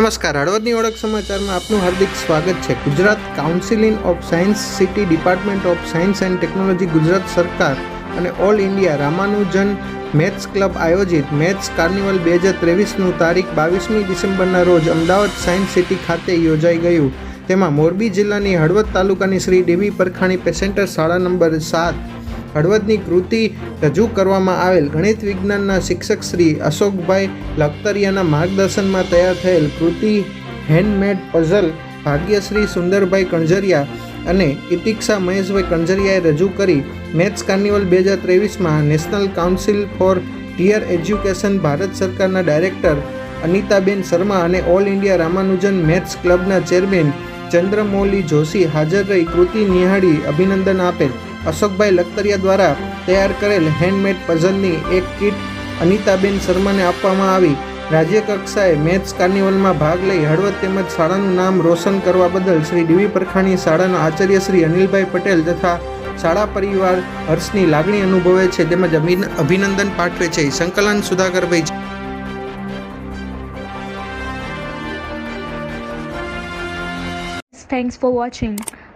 નમસ્કાર, હળવદની ઓળખ સમાચારમાં આપનું હાર્દિક સ્વાગત છે. Gujarat counselling of science city department of science and technology, Gujarat સરકાર અને all India Ramanujan maths club આયોજિત મેથ્સ કાર્નિવલ બે હજાર ત્રેવીસનું તારીખ બાવીસમી ડિસેમ્બરના રોજ અમદાવાદ સાયન્સ સિટી ખાતે યોજાઈ ગયું. તેમાં મોરબી જિલ્લાની હળવદ તાલુકાની શ્રી દેવી પરખાણી પેસેન્ટર શાળા નંબર સાત હળવદની કૃતિ રજૂ કરવામાં આવેલ. ગણિત વિજ્ઞાનના શિક્ષક શ્રી અશોકભાઈ લખતરિયાના માર્ગદર્શનમાં તૈયાર થયેલ કૃતિ હેન્ડમેડ પઝલ ભાગ્યશ્રી સુંદરભાઈ કણઝરિયા અને ઇતિક્ષા મહેશભાઈ કણઝરિયાએ રજૂ કરી. મેથ્સ કાર્નિવલ બે હજાર ત્રેવીસમાં national council for teacher education Bharat સરકારના ડાયરેક્ટર અનિતાબેન શર્મા અને ઓલ ઇન્ડિયા રામાનુજન મેથ્સ ક્લબના ચેરમેન ચંદ્રમૌલી જોશી હાજર રહી. કૃતિ નિહાળી અભિનંદન આપેલ. અશોકભાઈ લખતરિયા દ્વારા તૈયાર કરેલ હેન્ડમેડ પઝલની એક કીટ અનિતાબેન શર્માને આપવામાં આવી રાજ્ય કક્ષાએ મેથ્સ કાર્નિવલમાં ભાગ લઈ હળવદ તેમજ શાળાનું નામ રોશન કરવા બદલ શ્રી ડીવી પરખાણી શાળાના આચાર્ય શ્રી અનિલભાઈ પટેલ તથા શાળા પરિવાર હર્ષની લાગણી અનુભવે છે તેમજ અભિનંદન પાઠવે છે સંકલન સુધાકરભાઈ Thanks for watching.